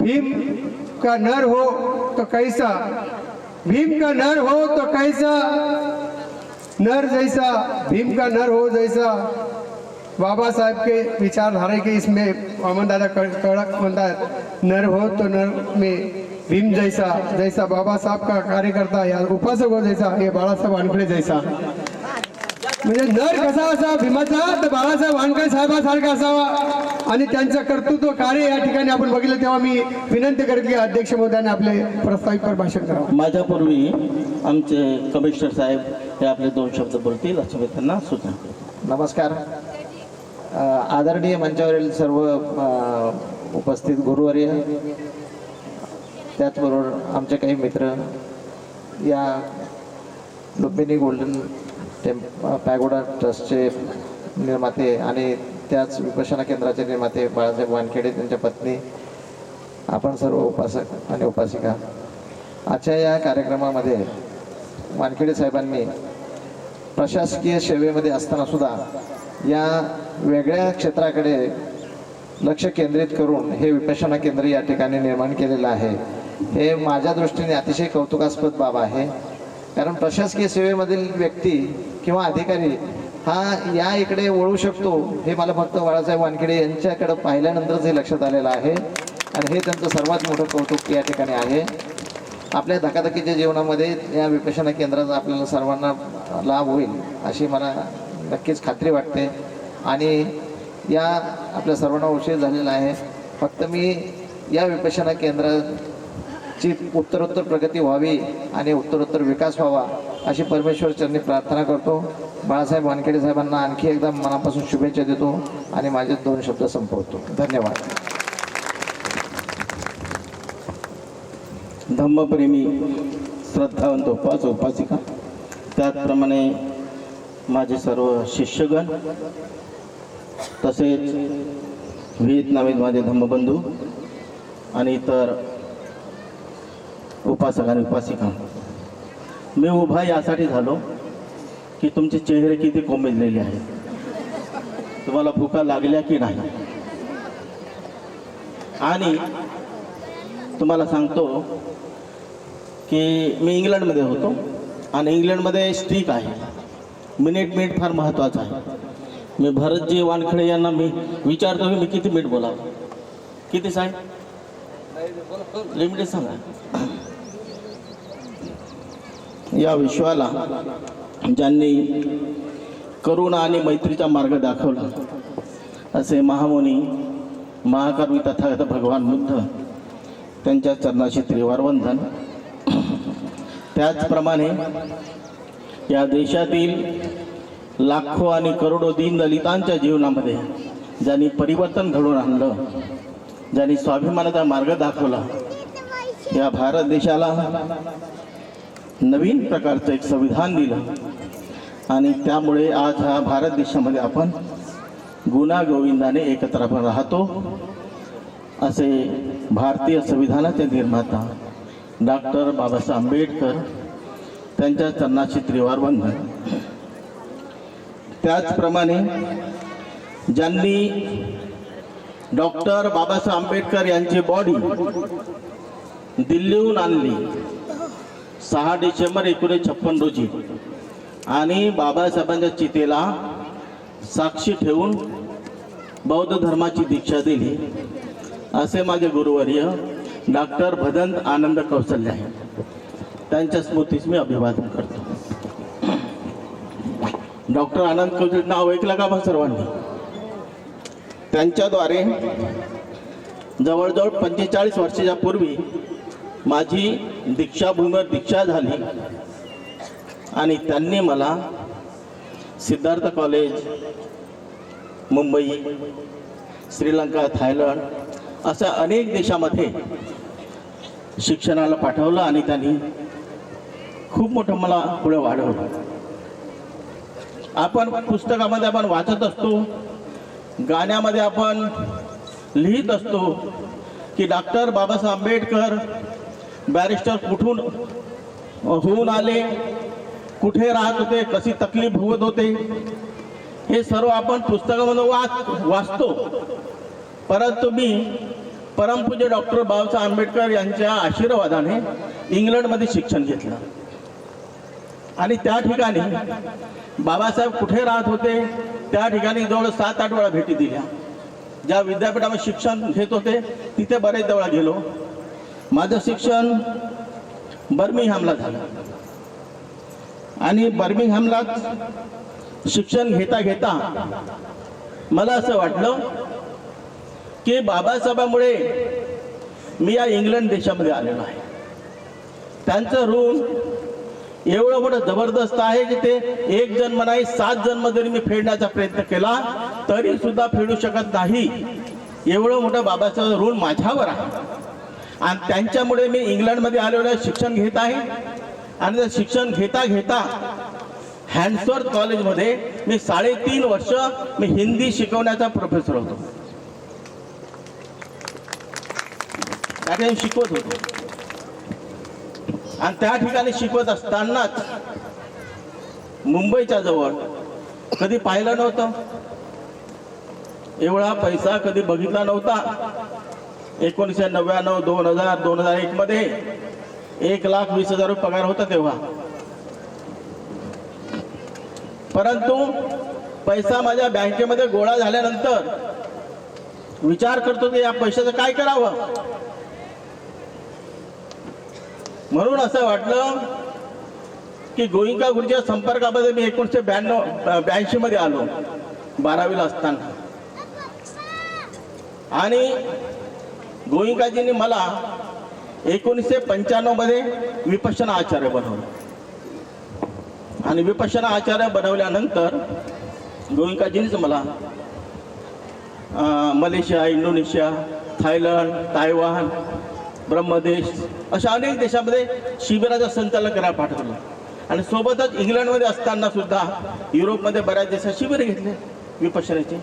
भीम का नर हो तो कैसा? भीम का नर हो तो कैसा? नर जैसा भीम का नर हो जैसा। बाबा साहेब के विचारधारा के इसमें अमन दादा कड़क म्हणतात नर हो तो नर में भीम जैसा जैसा बाबा साहब का कार्यकर्ता या उपासक हो जैसा हे बाळासाहेब वानखडे जैसा। म्हणजे नर कसा असा भीमाचा? तर बाळासाहेब वानखडे साहेबासारखा असावा. आणि त्यांचं कर्तृत्व कार्य या ठिकाणी आपण बघितलं तेव्हा मी विनंती करेन की अध्यक्ष महोदयाने आपले प्रस्तावित भाषण करावं. माझ्यापूर्वी आमचे कमिशनर साहेब हे आपले दोन शब्द बोलतील असं मी त्यांना सूचना करतो नमस्कार आदरणीय मंचावरील सर्व उपस्थित गुरुवर्य त्याचबरोबर आमचे काही मित्र या लुंबिनी गोल्डन टेम्प पॅगोडा ट्रस्टचे निर्माते आणि त्याच उपासना केंद्राचे निर्माते बाळासाहेब वानखेडे त्यांच्या पत्नी आपण सर्व उपासक आणि उपासिका. आजच्या या कार्यक्रमामध्ये वानखेडे साहेबांनी प्रशासकीय सेवेमध्ये असताना सुद्धा या वेगळ्या क्षेत्राकडे लक्ष केंद्रित करून हे विपशना केंद्र या ठिकाणी निर्माण केलेलं आहे. हे माझ्या दृष्टीने अतिशय कौतुकास्पद बाब आहे. कारण प्रशासकीय सेवेमधील व्यक्ती किंवा अधिकारी हा या इकडे वळू शकतो. हे मला फक्त बाळासाहेब वानखेडे यांच्याकडे पाहिल्यानंतरच हे लक्षात आलेलं आहे. आणि हे त्यांचं सर्वात मोठं कौतुक या ठिकाणी आहे. आपल्या धकाधकीच्या जीवनामध्ये या विपशना केंद्राचा आपल्याला सर्वांना लाभ होईल अशी मला नक्कीच खात्री वाटते. आणि या आपल्या सर्वांना उशीर झालेला आहे. फक्त मी या विपशना ची उत्तरोत्तर प्रगती व्हावी आणि उत्तरोत्तर विकास व्हावा अशी परमेश्वर चरणी प्रार्थना करतो. बाळासाहेब वानखेडे साहेबांना आणखी एकदा मनापासून शुभेच्छा देतो आणि माझे दोन शब्द संपवतो. धन्यवाद. धम्मप्रेमी श्रद्धावंत उपास उपासिका. त्याचप्रमाणे माझे सर्व शिष्यगण तसेच व्हिएतनामीत माझे धम्मबंधू आणि इतर उपासक आणि उपासिका मी उभा यासाठी झालो की तुमचे चेहरे किती कोमेजलेले आहेत. तुम्हाला भुका लागल्या की नाही? आणि तुम्हाला सांगतो की मी इंग्लंडमध्ये होतो आणि इंग्लंडमध्ये स्ट्रीक आहे. मिनिट मिनिट फार महत्त्वाचं आहे. मी भरतजी वानखडे यांना मी विचारतो की मी किती मिनिट बोलावं? किती साहेब? लिमिटेड सांगा. या विश्वाला ज्यांनी करुणा आणि मैत्रीचा मार्ग दाखवला. असे महामुनी महाकवी तथागत भगवान बुद्ध त्यांच्या चरणाशी त्रिवार वंदन त्याचप्रमाणे या देशातील लाखो आणि करोडो दीनदलितांच्या जीवनामध्ये ज्यांनी परिवर्तन घडवून आणलं ज्यांनी स्वाभिमानाचा मार्ग दाखवला या भारत देशाला नवीन प्रकारचं एक संविधान दिलं आणि त्यामुळे आज हा भारत देशामध्ये आपण गुणागोविंदाने एकत्र आपण राहतो. असे भारतीय संविधानाचे निर्माता डॉक्टर बाबासाहेब आंबेडकर त्यांच्या चरणाची त्रिवार बंधन त्याचप्रमाणे ज्यांनी डॉक्टर बाबासाहेब आंबेडकर यांची बॉडी दिल्लीहून आणली सहा डिसेंबर एकोणीसशे छप्पन रोजी. आणि बाबासाहेबांच्या चितेला साक्षी ठेवून बौद्ध धर्माची दीक्षा दिली. असे माझे गुरुवर्य डॉक्टर भदंत आनंद कौशल्य आहे त्यांच्या स्मृतीस मी अभिवादन करतो. डॉक्टर आनंद कौशल्य नाव ऐकलं का मग सर्वांनी? त्यांच्याद्वारे जवळजवळ पंचेचाळीस वर्षाच्या पूर्वी माझी दीक्षाभूमीवर दीक्षा झाली. आणि त्यांनी मला सिद्धार्थ कॉलेज मुंबई श्रीलंका थायलंड अशा अनेक देशामध्ये शिक्षणाला पाठवलं आणि त्यांनी खूप मोठं मला पुढे वाढवलं. आपण पुस्तकामध्ये आपण वाचत असतो गाण्यामध्ये आपण लिहित असतो की डॉक्टर बाबासाहेब आंबेडकर बॅरिस्टर कुठून? होऊन आले. कुठे राहत होते? कशी तकलीफ भोगत होते? हे सर्व आपण पुस्तकामध्ये वाच वाचतो. परंतु मी परमपूज्य डॉक्टर बाबासाहेब आंबेडकर यांच्या आशीर्वादाने इंग्लंडमध्ये शिक्षण घेतलं. आणि त्या ठिकाणी बाबासाहेब कुठे राहत होते? त्या ठिकाणी जवळ सात आठ वेळा भेटी दिल्या. ज्या विद्यापीठामध्ये शिक्षण घेत होते तिथे बरेच वेळा गेलो. माझं शिक्षण बर्मिंगहॅमला झालं. आणि बर्मिंगहॅमला शिक्षण घेता घेता मला असं वाटलं की बाबासाहेबांमुळे मी या इंग्लंड देशामध्ये आलेलो आहे. त्यांचं ऋण एवढं मोठं जबरदस्त आहे की ते एक जन्म नाही सात जन्म जरी मी फेडण्याचा प्रयत्न केला तरी सुद्धा फेडू शकत नाही. एवढं मोठं बाबासाहेब ऋण माझ्यावर आहे. आणि त्यांच्यामुळे मी इंग्लंडमध्ये आलेलं शिक्षण घेत आहे. आणि ते शिक्षण घेता घेता हॅन्सवर्थ कॉलेजमध्ये मी साडेतीन वर्ष मी हिंदी शिकवण्याचा प्रोफेसर होतो. त्या ठिकाणी शिकवत होतो. आणि त्या ठिकाणी शिकवत असतानाच मुंबईच्या जवळ कधी पाहिलं नव्हतं. एवढा पैसा कधी बघितला नव्हता. एकोणीसशे नव्याण्णव दोन हजार दोन हजार एकमध्ये एक लाख वीस हजार रुपये पगार होता तेव्हा. परंतु पैसा माझ्या बँकेमध्ये गोळा झाल्यानंतर विचार करतो की या पैशाचं काय करावं? म्हणून असं वाटलं की गोविंदा गुरुच्या संपर्कामध्ये मी एकोणीसशे ब्याण्णव ब्याऐंशी मध्ये आलो बारावीला असताना. आणि गोविंकाजींनी मला एकोणीसशे पंच्याण्णवमध्ये मध्ये आचार्य बनवलं. आणि विपश्यना आचार्य बनवल्यानंतर गोविंकाजींनीच मला Malaysia Indonesia Thailand Taiwan Brahmadesh अशा अनेक देशामध्ये शिबिराचं संचालन करायला पाठवलं. आणि सोबतच इंग्लंडमध्ये असताना सुद्धा युरोपमध्ये बऱ्याच देशात शिबिर घेतले विपश्यनेचे.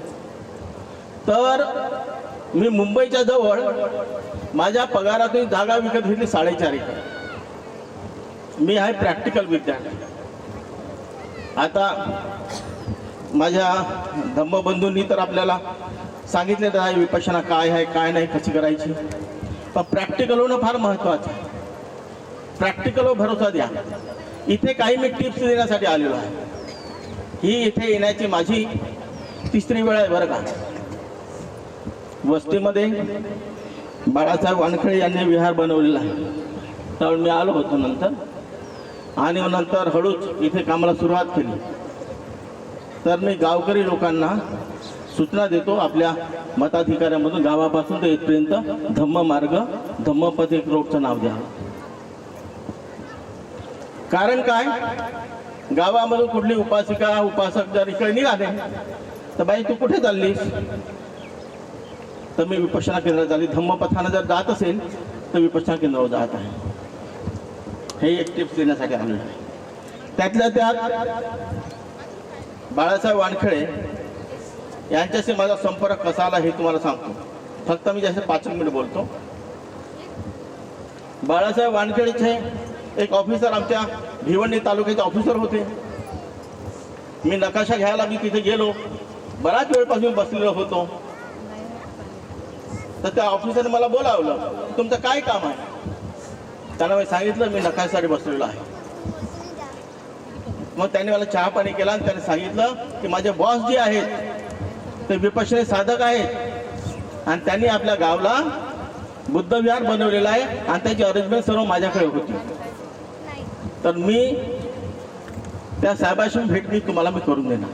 तर मी मुंबईच्या जवळ माझ्या पगारातून जागा विकत घेतली साडेचार एकर. मी आहे प्रॅक्टिकल विद्यार्थी. आता माझ्या धम्मबंधूंनी तर आपल्याला सांगितले तर आहे काय आहे काय नाही कशी करायची? पण प्रॅक्टिकल होणं फार महत्त्वाचं आहे. प्रॅक्टिकलवर भरोसा द्या. इथे काही मी टिप्स देण्यासाठी आलेलो आहे. ही इथे येण्याची माझी तिसरी वेळ आहे बरं का. वस्तीमध्ये बाळासाहेब वानखळे यांनी विहार बनवलेला आहे. त्यावेळी मी आलो होतो नंतर. आणि नंतर हळूच इथे कामाला सुरुवात केली. तर मी गावकरी लोकांना सूचना देतो आपल्या मताधिकाऱ्यामधून गावापासून ते इथपर्यंत धम्म मार्ग धम्मपथ एक रोडचं नाव द्या. कारण काय? गावामधून कुठली उपासिका उपासक जर इकडे निघाले तर बाई तू कुठे चाललीस? तर मी विपश्यना केंद्रात झाली धम्मपथानं जर जात असेल तर विपश्यना केंद्रावर जात आहे. हे एक टिप्स देण्यासाठी आलेलो आहे. त्यातल्या त्यात बाळासाहेब वानखेडे यांच्याशी माझा संपर्क कसा आला हे तुम्हाला सांगतो. फक्त मी जास्त पाच मिनिट बोलतो. बाळासाहेब वानखेडेचे एक ऑफिसर आमच्या भिवंडी तालुक्याचे ऑफिसर होते. मी नकाशा घ्यायला मी तिथे गेलो. बराच वेळपासून बसलेलो होतो. तर त्या ऑफिसरने मला बोलावलं तुमचं काय काम आहे? त्यानं मी सांगितलं मी नकाशासाठी बसलेलो आहे. मग त्याने मला चहा पाणी केला आणि त्याने सांगितलं की माझे बॉस जे आहेत ते विपक्षने साधक आहेत. आणि त्यांनी आपल्या गावला बुद्धविहार बनवलेला आहे आणि त्याची अरेंजमेंट सर्व माझ्याकडे होती. तर मी त्या साहेबाशी भेट मी तुम्हाला मी करून देणार.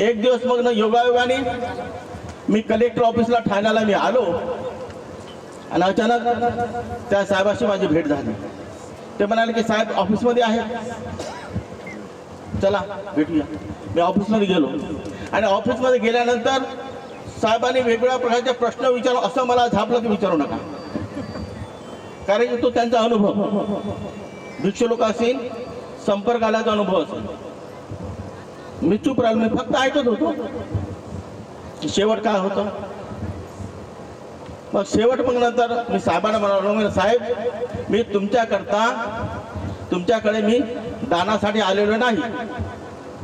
एक दिवस मग ना योगायोगाने मी कलेक्टर ऑफिसला ठाण्याला मी आलो. आणि अचानक त्या साहेबाशी माझी भेट झाली. ते म्हणाले की साहेब ऑफिसमध्ये आहे चला भेटूया. मी ऑफिसमध्ये गेलो. आणि ऑफिसमध्ये गेल्यानंतर साहेबांनी वेगवेगळ्या प्रकारचे प्रश्न विचारू असं मला झापलं की विचारू नका. कारण की तो त्यांचा अनुभव. भिक्षू लोक असेल संपर्क आल्याचा अनुभव असेल. मी चूप राहिलो. मी फक्त ऐकत होतो. शेवट काय होतं? मग शेवट मग नंतर मी साहेबांना म्हणालो मी साहेब मी तुमच्याकरता तुमच्याकडे मी दानासाठी आलेलो नाही.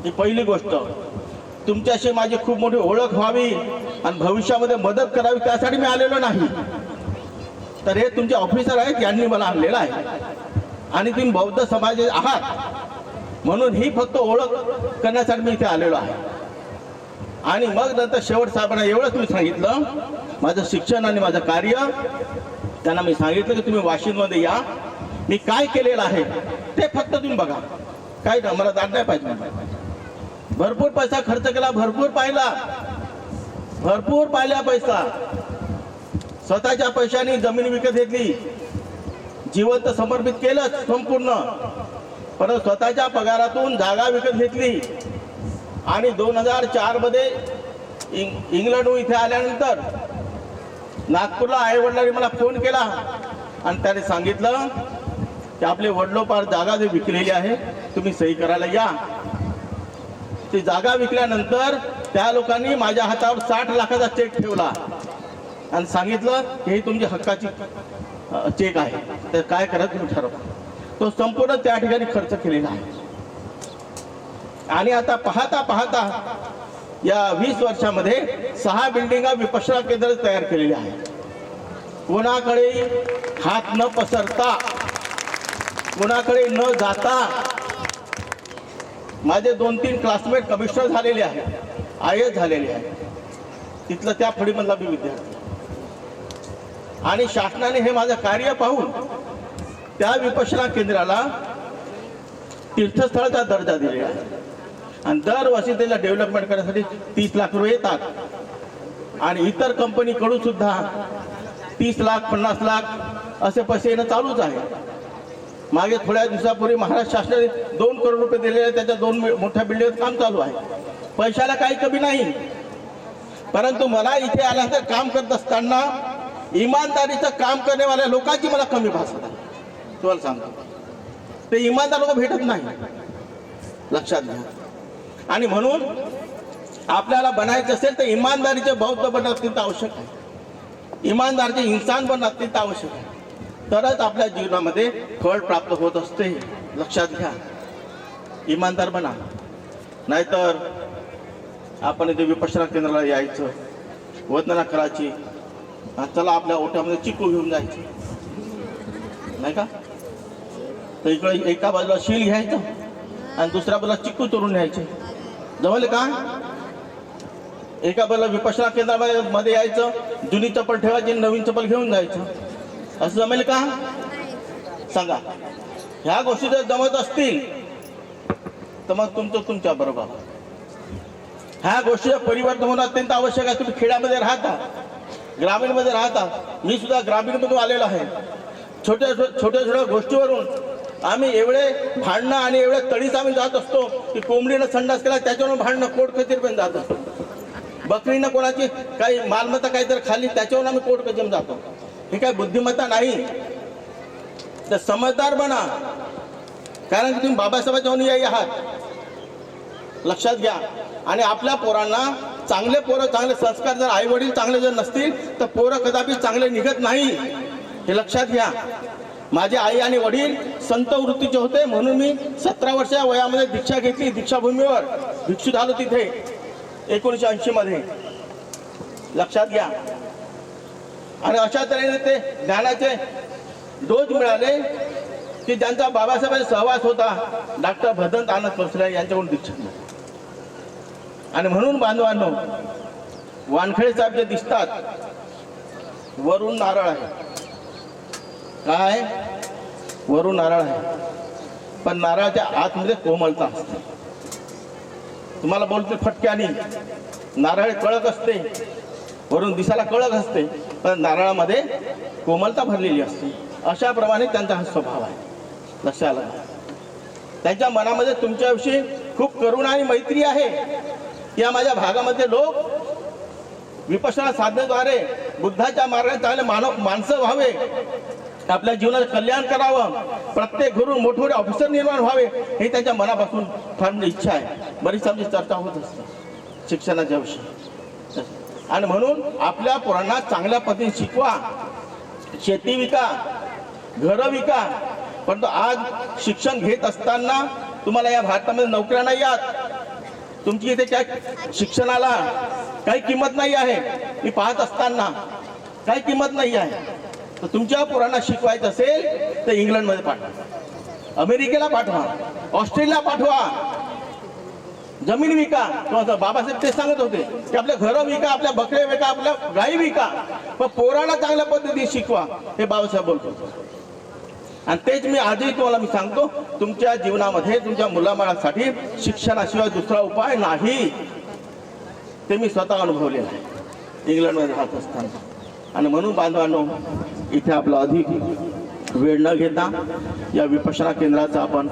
ही पहिली गोष्ट तुमच्याशी माझी खूप मोठी ओळख व्हावी आणि भविष्यामध्ये मदत करावी त्यासाठी मी आलेलो नाही. तर हे तुमचे ऑफिसर आहेत यांनी मला आणलेलं आहे. आणि तुम्ही बौद्ध समाज आहात. म्हणून ही फक्त ओळख करण्यासाठी मी इथे आलेलो आहे. आणि मग नंतर शेवट साहेबांना एवढंच मी सांगितलं माझं शिक्षण आणि माझं कार्य त्यांना मी सांगितलं की तुम्ही वाशिममध्ये या. मी काय केलेलं आहे ते फक्त तुम्ही बघा. काय ना मला जाण नाही पाहिजे. भरपूर पैसा खर्च केला भरपूर पाहिला. भरपूर पाहिला पैसा. स्वतःच्या पैशाने जमीन विकत घेतली. जिवंत समर्पित केलंच संपूर्ण. परत स्वतःच्या पगारातून जागा विकत घेतली. आणि दोन हजार चारमध्ये इंग इंग्लंड इथे आल्यानंतर नागपूरला आई वडिलांनी मला फोन केला आणि त्याने सांगितलं की आपले वडलोपार जागा जी विकलेली आहे तुम्ही सही करायला या. ती जागा विकल्यानंतर त्या लोकांनी माझ्या हातावर साठ लाखाचा चेक ठेवला आणि सांगितलं की ही तुमची हक्काची चेक आहे. तर काय करा तुम्ही ठरवा. तो संपूर्ण त्या ठिकाणी खर्च केलेला आहे. आणि आता पाहता पाहता या वीस वर्षामध्ये सहा बिल्डिंगा विपश्रा केंद्र तयार केलेली आहे कोणाकडे हात न पसरता कोणाकडे न जाता माझे दोन तीन क्लासमेट कमिशनर झालेले आहेत आय एस झालेले आहेत. तिथलं त्या फळीमधला मी विद्यार्थी आणि शासनाने हे माझं कार्य पाहून त्या विपश्यना केंद्राला तीर्थस्थळाचा दर्जा दिलेला आहे. आणि दरवर्षी त्याला डेव्हलपमेंट करण्यासाठी तीस लाख रुपये येतात. आणि इतर कंपनीकडून सुद्धा तीस लाख पन्नास लाख असे पैसे येणं चालूच आहे. मागे थोड्या दिवसापूर्वी महाराष्ट्र शासनाने दोन करोड रुपये दिलेले आहेत, त्याच्या दोन मोठ्या बिल्डिंग काम चालू आहे. पैशाला काही कमी नाही. परंतु मला इथे आल्यानंतर काम करत असताना इमानदारीचं काम करण्यावाल्या लोकांची मला कमी भासत आहे तुम्हाला सांगतो. ते इमानदार लोक भेटत नाही. लक्षात घ्या. आणि म्हणून आपल्याला बनायचं असेल तर इमानदारीचे बौद्ध पण अत्यंत आवश्यक आहे. इमानदारीचे इन्सान पण अत्यंत आवश्यक आहे. तरच आपल्या जीवनामध्ये फळ प्राप्त होत असते. लक्षात घ्या. इमानदार बना. नाहीतर आपण इथे विपश्यना केंद्राला यायचं वंदना करायची चला आपल्या ओट्यामध्ये चिकू घेऊन जायचे. नाही का? तर इकडे एका बाजूला शील घ्यायचं आणि दुसऱ्या बाजूला चिक्कू तोडून न्यायचे. जमले का एका बाजूला विपश्यना केंद्रामध्ये मध्ये यायचं जुनी चप्पल ठेवायची नवीन चप्पल घेऊन जायचं. असं जमेल का? सांगा. ह्या गोष्टी जर जमत असतील तर मग तुमचं तुमच्या बरोबर. ह्या गोष्टीचं परिवर्तन होणं अत्यंत आवश्यक आहे. तुम्ही खेड्यामध्ये राहता ग्रामीणमध्ये राहता. मी सुद्धा ग्रामीणमधून आलेलो आहे. छोट्या छोट्या छोट्या गोष्टीवरून आम्ही एवढे भांडणं आणि एवढे तळीच आम्ही जात असतो की कोंबडीनं संडास केला त्याच्यावरून भांडणं कोर्ट पण जात असतो. बकरीनं कोणाची काही मालमत्ता काहीतरी खाली त्याच्यावरून आम्ही कोर्ट जातो. ही काही बुद्धिमत्ता नाही. तर समजदार बना. कारण की तुम्ही बाबासाहेबांच्या अनुयायी आहात. लक्षात घ्या. आणि आपल्या पोरांना चांगले पोरं चांगले संस्कार जर आई वडील चांगले जर नसतील तर पोरं कदापि चांगले निघत नाही. हे लक्षात घ्या. माझे आई आणि वडील संत वृत्तीचे होते म्हणून मी सतरा वर्षा वयामध्ये दीक्षा घेतली दीक्षाभूमीवर. भिक्षू झालो तिथे एकोणीसशे ऐंशी मध्ये. लक्षात घ्या. आणि अशा तऱ्हेने ते ज्ञानाचे डोज मिळाले की ज्यांचा बाबासाहेबांचा सहवास होता डॉक्टर भदंत आनंद पसरे यांच्याकडून दीक्षा आणि म्हणून बांधवांनो वानखेडे साहेब जे दिसतात वरून नारळ आहे. काय? वरून नारळ आहे. पण नारळाच्या आतमध्ये कोमलता असते. तुम्हाला बोलते फटक्यानी. नारळ कळक असते. वरून दिसायला कळक असते. पण नारळामध्ये कोमलता भरलेली असते. अशाप्रमाणे त्यांचा हा स्वभाव आहे. लक्षात आला त्यांच्या मनामध्ये तुमच्याविषयी खूप करुणा आणि मैत्री आहे. या माझ्या भागामध्ये लोक विपशना साधनेद्वारे बुद्धाच्या मार्गाने चांगले मानव माणसं व्हावे. आपल्या जीवनाचं कल्याण करावं. प्रत्येक घरून मोठमोठे ऑफिसर निर्माण व्हावे हे त्यांच्या मनापासून फार इच्छा आहे. बरीच आमची चर्चा होत असते शिक्षणाच्या विषयी. आणि म्हणून आपल्या पोरांना चांगल्या पद्धतीने शिकवा. शेती विका घरं विका. परंतु आज शिक्षण घेत असताना तुम्हाला या भारतामध्ये नोकऱ्या नाही आहेत तुमची इथे काय शिक्षणाला काही किंमत नाही आहे. मी पाहत असताना काही किंमत नाही आहे. तर तुमच्या पोरांना शिकवायचं असेल तर इंग्लंडमध्ये पाठवा. अमेरिकेला पाठवा. ऑस्ट्रेलियाला पाठवा. जमीन विका. किंवा बाबासाहेब ते सांगत होते की आपल्या घरं विका आपल्या बकऱ्या विका आपल्या गाई विका. पण पोरांना चांगल्या पद्धतीने शिकवा हे बाबासाहेब बोलतो आणि तेच मी आजही तुम्हाला मी सांगतो तुमच्या जीवनामध्ये तुमच्या मुलाबाळासाठी शिक्षणाशिवाय दुसरा उपाय नाही. ते मी स्वतः अनुभवले आहे. इंग्लंडमध्ये राहत असताना. आणि म्हणून बांधवांनो इथे आपला अधिक वेळ न घेता या विपश्यना केंद्राचा आपण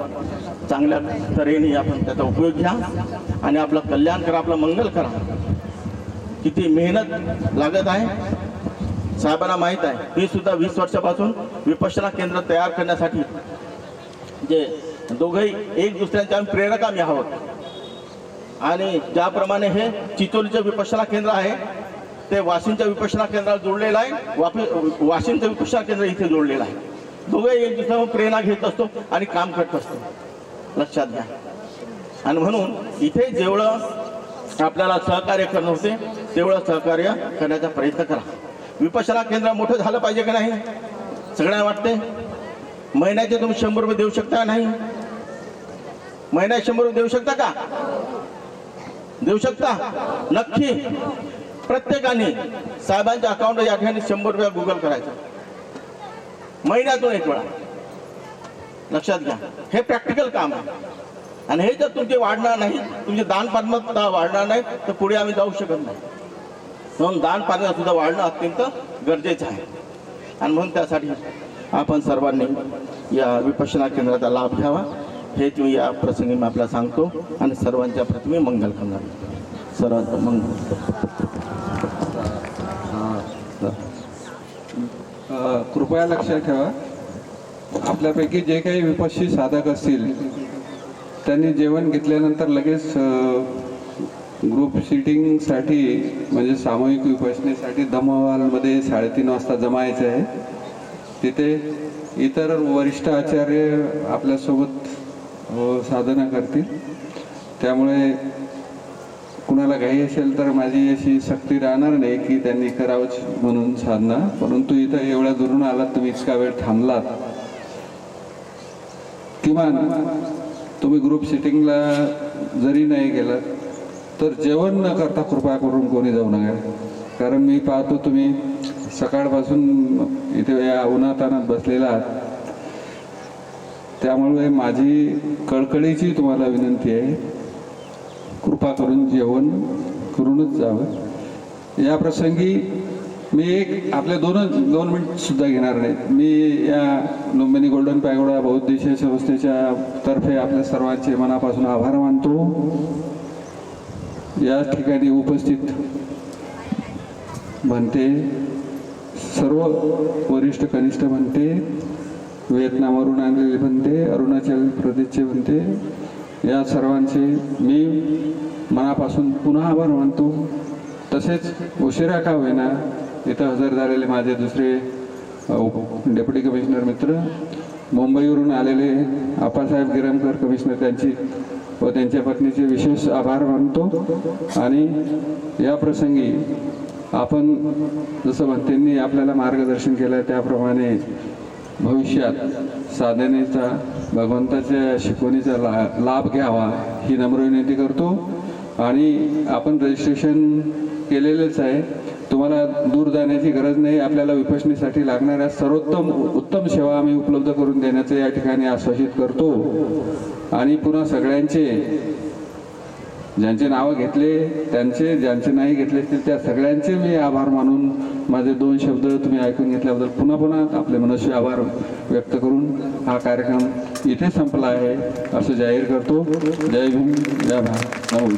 चांगल्या तऱ्हेने आपण त्याचा उपयोग घ्या आणि आपलं कल्याण करा आपलं मंगल करा. किती मेहनत लागत आहे. साहेबांना माहीत आहे. ते सुद्धा वीस वर्षापासून विपश्यना केंद्र तयार करण्यासाठी जे दोघंही एक दुसऱ्यांच्या आम्ही प्रेरक आम्ही आहोत. आणि ज्याप्रमाणे हे चिचोलीचं विपश्यना केंद्र आहे ते वाशिमच्या विपक्षणा केंद्राला जोडलेलं आहे. वाप वाशिमचं विपक्षणा केंद्र इथे जोडलेलं आहे. दोघे एक दुसऱ्यावर प्रेरणा घेत असतो आणि काम करत असतो. लक्षात घ्या. आणि म्हणून इथे जेवढं आपल्याला सहकार्य करणं होते तेवढं सहकार्य करण्याचा प्रयत्न करा. विपश्यना केंद्र मोठं झालं पाहिजे का नाही? सगळ्यांना वाटते? महिन्याचे तुम्ही शंभर रुपये देऊ शकता का नाही? महिन्यात शंभर रुपये देऊ शकता का? देऊ शकता? नक्की. प्रत्येकाने साहेबांच्या अकाउंट या ठिकाणी शंभर रुपया गुगल करायचा. महिन्यातून एक वेळा. लक्षात घ्या. हे प्रॅक्टिकल काम आहे. आणि हे जर तुमचे वाढणार नाही तुमची दानपात्मकता वाढणार नाही तर पुढे आम्ही जाऊ शकत नाही. म्हणून दानपात्मता सुद्धा वाढणं अत्यंत गरजेचं आहे. आणि म्हणून त्यासाठी आपण सर्वांनी या विपश्यना केंद्राचा लाभ घ्यावा. हे मी या प्रसंगी मी आपल्याला सांगतो. आणि सर्वांच्या प्रथमे मंगल करणार. सर्वांचं मंगल. कृपया लक्षात ठेवा. आपल्यापैकी जे काही विपक्षी साधक असतील त्यांनी जेवण घेतल्यानंतर लगेच ग्रुप सिटिंगसाठी म्हणजे सामूहिक विपसनेसाठी दमवालमध्ये साडेतीन वाजता जमायचं आहे. तिथे इतर वरिष्ठ आचार्य आपल्यासोबत साधना करतील. त्यामुळे कुणाला घाई असेल तर माझी अशी सक्ती राहणार नाही की त्यांनी करावंच म्हणून साधना. परंतु इथं एवढ्या दुरून आलात तुम्ही इतका वेळ थांबलात. किमान तुम्ही ग्रुप सिटिंगला जरी नाही गेलात तर जेवण न करता कृपया करून कोणी जाऊ नका. कारण मी पाहतो तुम्ही सकाळपासून इथे या उन्हातानात बसलेला आहात. त्यामुळे माझी कळकळीची तुम्हाला विनंती आहे. कृपा करून जेवण करूनच जावं. या प्रसंगी मी एक आपल्या दोनच दोन मिनिट सुद्धा घेणार नाही मी या लुंबिनी गोल्डन पॅगोडा बहुउद्देशीय संस्थेच्या तर्फे आपल्या सर्वांचे मनापासून आभार मानतो. या ठिकाणी उपस्थित म्हणते सर्व वरिष्ठ कनिष्ठ म्हणते व्हिएतनामवरून आणलेले म्हणते अरुणाचल प्रदेशचे म्हणते या सर्वांचे मी मनापासून पुन्हा आभार मानतो. तसेच उशिरा का होईना इथं हजर झालेले माझे दुसरे डेप्युटी कमिशनर मित्र मुंबईवरून आलेले आप्पासाहेब गिरमकर कमिशनर त्यांची व त्यांच्या पत्नीचे विशेष आभार मानतो. आणि या प्रसंगी आपण जसं त्यांनी आपल्याला मार्गदर्शन केलं त्याप्रमाणे भविष्यात साधनेचा भगवंताच्या शिकवणीचा ला लाभ घ्यावा ही नम्र विनंती करतो. आणि आपण रजिस्ट्रेशन केलेलंच आहे. तुम्हाला दूर जाण्याची गरज नाही. आपल्याला विपसणीसाठी लागणाऱ्या सर्वोत्तम उत्तम सेवा आम्ही उपलब्ध करून देण्याचं या ठिकाणी आश्वासित करतो. आणि पुन्हा सगळ्यांचे ज्यांचे नावं घेतले त्यांचे ज्यांचे नाही घेतले असतील त्या सगळ्यांचे मी आभार मानून माझे दोन शब्द तुम्ही ऐकून घेतल्याबद्दल पुन्हा पुन्हा आपले मनस्वी आभार व्यक्त करून हा कार्यक्रम इथे संपला आहे असं जाहीर करतो. जय भीम जय भारत. नमो